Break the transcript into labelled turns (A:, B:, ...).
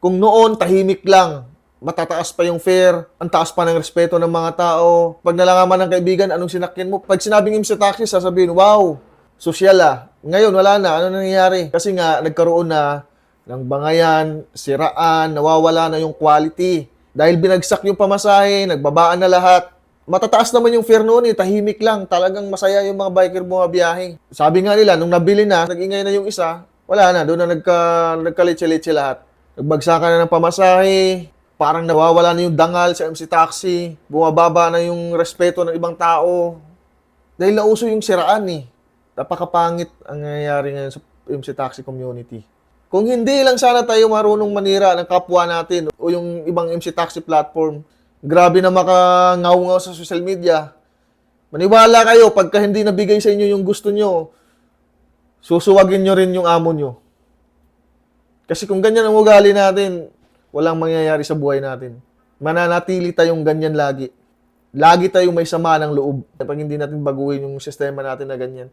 A: Kung noon, tahimik lang, matataas pa yung fare, ang taas pa ng respeto ng mga tao. Pag nalalaman ng kaibigan, anong sinakyan mo? Pag sinabing im sa taxi, sasabihin, wow, sosyal ah. Ngayon, wala na. Ano nangyayari? Kasi nga, nagkaroon na ng bangayan, siraan, nawawala na yung quality. Dahil binagsak yung pamasahe, nagbabaan na lahat. Matataas naman yung fare noon eh, tahimik lang. Talagang masaya yung mga biker bumabiyahe. Sabi nga nila, nung nabili na, nag-ingay na yung isa, wala na, doon na nagka, nagkalitsi-litsi lahat. Nagbagsakan na ng pamasahe, parang nawawala na yung dangal sa MC Taxi, bumababa na yung respeto ng ibang tao. Dahil nauso yung siraan eh. Napakapangit ang nangyayari ngayon sa MC Taxi community. Kung hindi lang sana tayo marunong manira ng kapwa natin o yung ibang MC Taxi platform, grabe na makangaw sa social media. Maniwala kayo, pagka hindi nabigay sa inyo yung gusto nyo, susuwagin nyo rin yung amo nyo. Kasi kung ganyan ang ugali natin, walang mangyayari sa buhay natin. Mananatili tayong ganyan lagi. Lagi tayong may sama ng loob. Pag hindi natin baguhin yung sistema natin na ganyan.